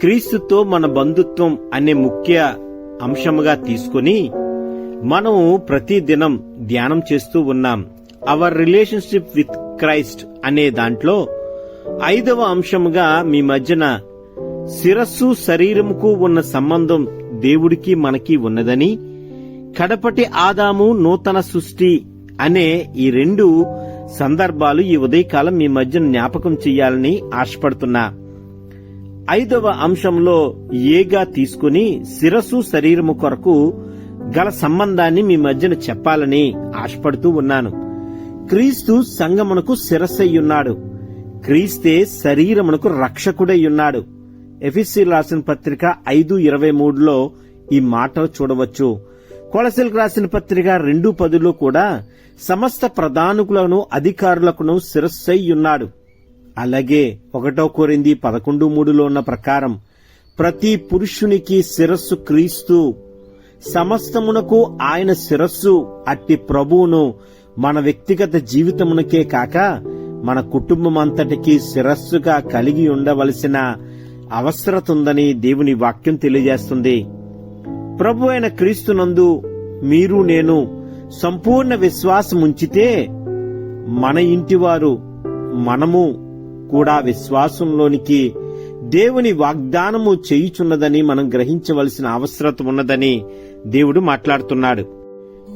క్రీస్తుతో మన బంధుత్వం అనే ముఖ్య అంశముగా తీసుకుని మనము ప్రతిదినం ధ్యానం చేస్తూ ఉన్నాం. అవర్ రిలేషన్షిప్ విత్ క్రైస్ట్ అనే దాంట్లో ఐదవ అంశముగా మీ మధ్యన శిరస్సు శరీరముకు ఉన్న సంబంధం దేవుడికి మనకి ఉన్నదని కడపటి ఆదాము నూతన సృష్టి అనే ఈ రెండు సందర్భాలు ఈ ఉదయకాలం మీ మధ్య జ్ఞాపకం చేయాలని ఆశపడుతున్నా. ఐదవ అంశంలో ఏగా తీసుకుని శిరస్సు శరీరము కొరకు గల సంబంధాన్ని మీ మధ్యన చెప్పాలని ఆశపడుతూ ఉన్నాను. క్రీస్తు సంగమునకు శిరస్సయ్యున్నాడు. క్రీస్తే శరీరమునకు రక్షకుడై ఉన్నాడు ఎఫిసి రాసిన పత్రిక ఐదు ఇరవై మూడులో ఈ మాటలు చూడవచ్చు. కొలసిల్ రాసిన పత్రిక రెండు పదులో కూడా సమస్త ప్రధానుకులను అధికారులకును శిరస్సై ఉన్నాడు అలాగే ఒకటో కోరింది పదకొండు మూడులో ఉన్న ప్రకారం ప్రతి పురుషునికి శిరస్సు క్రీస్తు సమస్తమునకు ఆయన శిరస్సు అట్టి ప్రభువును మన వ్యక్తిగత జీవితమునకే కాక మన కుటుంబం అంతటికి శిరస్సుగా కలిగి ఉండవలసిన అవసరత ఉందని దేవుని వాక్యం తెలియజేస్తుంది. ప్రభు అయిన క్రీస్తునందు మీరు నేను సంపూర్ణ విశ్వాసం ఉంచితే మన ఇంటివారు మనము కూడా విశ్వాసంలోనికి దేవుని వాగ్దానము చేయుచున్నదని మనం గ్రహించవలసిన అవసరత ఉన్నదని దేవుడు మాట్లాడుతున్నాడు.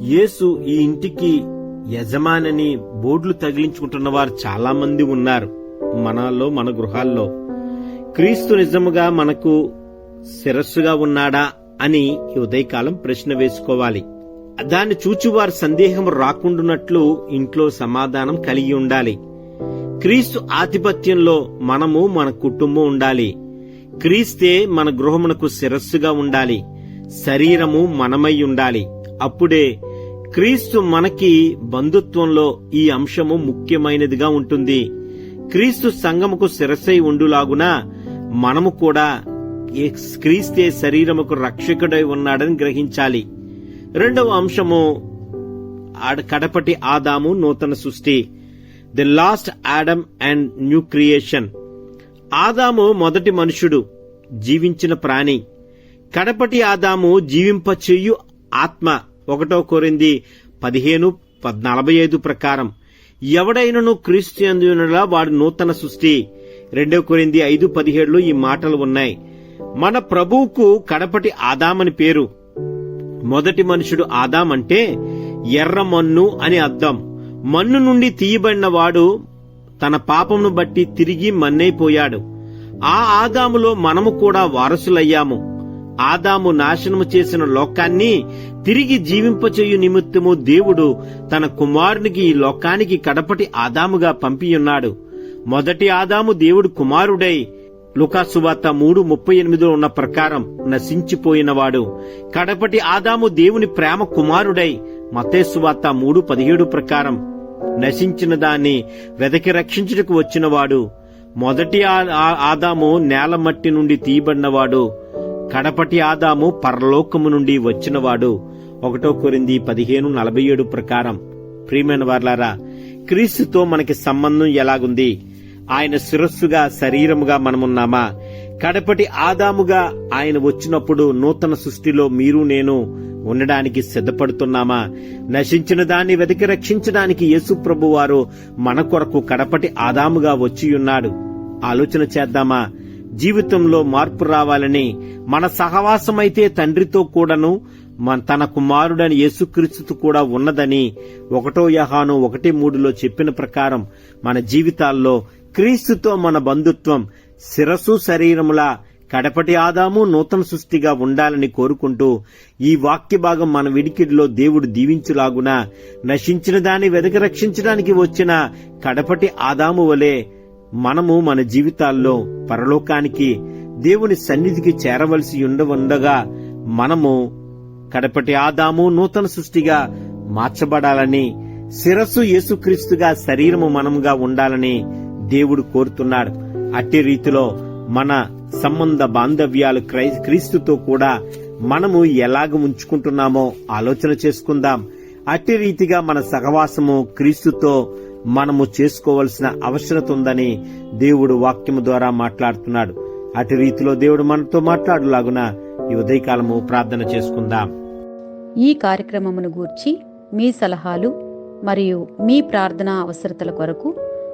యేసు ఈ ఇంటికి యజమానని బోర్డులు తగిలించుకుంటున్న వారు చాలా మంది ఉన్నారు మనలో మన గృహాల్లో. క్రీస్తు నిజముగా మనకు శిరస్సుగా ఉన్నాడా అని ఈ ఉదయకాలం ప్రశ్న వేసుకోవాలి. దాన్ని చూచువారి సందేహం రాకుండానట్లు ఇంట్లో సమాధానం కలిగి ఉండాలి. క్రీస్తు ఆధిపత్యంలో మనము మన కుటుంబం ఉండాలి. క్రీస్తే మన గృహమునకు శిరస్సుగా ఉండాలి. శరీరము మనమై ఉండాలి. అప్పుడే క్రీస్తు మనకి బంధుత్వంలో ఈ అంశము ముఖ్యమైనదిగా ఉంటుంది. క్రీస్తు సంగముకు శిరస్సై ఉండులాగున మనము కూడా క్రీస్తే శరీరముకు రక్షకుడై ఉన్నాడని గ్రహించాలి. రెండవ అంశము కడపటి ఆదాము నూతన సృష్టి. The last Adam and new creation. ఆదాము మొదటి మనుషుడు జీవించిన ప్రాణి. కడపటి ఆదాము జీవింపచేయు ఆత్మ. ఒకటో కోరింది పదిహేను నలభై ఐదు ప్రకారం. ఎవడైనను క్రీస్తులా వాడు నూతన సృష్టి. రెండో కొరింది ఐదు పదిహేడులో ఈ మాటలు ఉన్నాయి. మన ప్రభువుకు కడపటి ఆదామని పేరు. మొదటి మనుషుడు ఆదాం అంటే ఎర్ర మన్ను అని అర్థం. మన్ను నుండి తీయబడినవాడు తన పాపమును బట్టి తిరిగి మన్నైపోయాడు. ఆ ఆదాములో మనము కూడా వారసులయ్యాము. ఆదాము నాశనము చేసిన లోకాన్ని తిరిగి జీవింపచేయు నిమిత్తము దేవుడు తన కుమారునికి ఈ లోకానికి కడపటి ఆదాముగా పంపియున్నాడు. మొదటి ఆదాము దేవుడు కుమారుడై లుకాసువార్త మూడు ముప్పై ఎనిమిదిలో ఉన్న ప్రకారం నశించిపోయినవాడు. కడపటి ఆదాము దేవుని ప్రేమ కుమారుడై మతేసువార్త మూడు పదిహేడు ప్రకారం నశించిన దాన్ని వెదకి రక్షించుటకు వచ్చినవాడు మొదటి ఆ- ఆదాము నేల మట్టి నుండి తీయబడినవాడు కడపటి ఆదాము పరలోకము నుండి వచ్చినవాడు. ఒకటో కొరింది పదిహేను నలభై ఏడు ప్రకారం. ప్రియమైన వార్లారా క్రీస్తుతో మనకి సంబంధం ఎలాగుంది? ఆయన శిరస్సుగా శరీరముగా మనమున్నామా? కడపటి ఆదాముగా ఆయన వచ్చినప్పుడు నూతన సృష్టిలో మీరు నేను ఉండడానికి సిద్ధపడుతున్నామా? నశించిన దాన్ని వెతికి రక్షించడానికి యేసు ప్రభు వారు మన కొరకు కడపటి ఆదాముగా వచ్చియున్నాడు. ఆలోచన చేద్దామా? జీవితంలో మార్పు రావాలని మన సహవాసమైతే తండ్రితో కూడాను మన తన కుమారుడని యేసుక్రీస్తు కూడా ఉన్నదని ఒకటో యహాను ఒకటి మూడులో చెప్పిన ప్రకారం మన జీవితాల్లో క్రీస్తుతో మన బంధుత్వం శిరసు శరీరములా కడపటి ఆదాము నూతన సృష్టిగా ఉండాలని కోరుకుంటూ ఈ వాక్య భాగం మన విడికిడిలో దేవుడు దీవించులాగున నశించిన దాన్ని వెదక రక్షించడానికి వచ్చిన కడపటి ఆదాము వలె మనము మన జీవితాల్లో పరలోకానికి దేవుని సన్నిధికి చేరవలసి ఉండవుండగా మనము కడపటి ఆదాము నూతన సృష్టిగా మార్చబడాలని శిరస్సు యేసుక్రీస్తుగా శరీరము మనముగా ఉండాలని దేవుడు కోరుతున్నాడు. అట్టి రీతిలో మన సంబంధ బాంధవ్యాలు క్రై- క్రీస్తుతో కూడా మనము ఎలాగ ఉంచుకుంటున్నామో ఆలోచన చేసుకుందాం. అట్టి రీతిగా మన సహవాసము క్రీస్తుతో మనము చేసుకోవలసిన అవసరత ఉందని దేవుడు వాక్యము ద్వారా మాట్లాడుతున్నాడు. అటు రీతిలో దేవుడు మనతో మాట్లాడులాగున ఈ ఉదయకాలము ప్రార్థన చేసుకుందాం. ఈ కార్యక్రమమును గూర్చి మీ సలహాలు మరియు మీ ప్రార్థనా అవసరతల కొరకు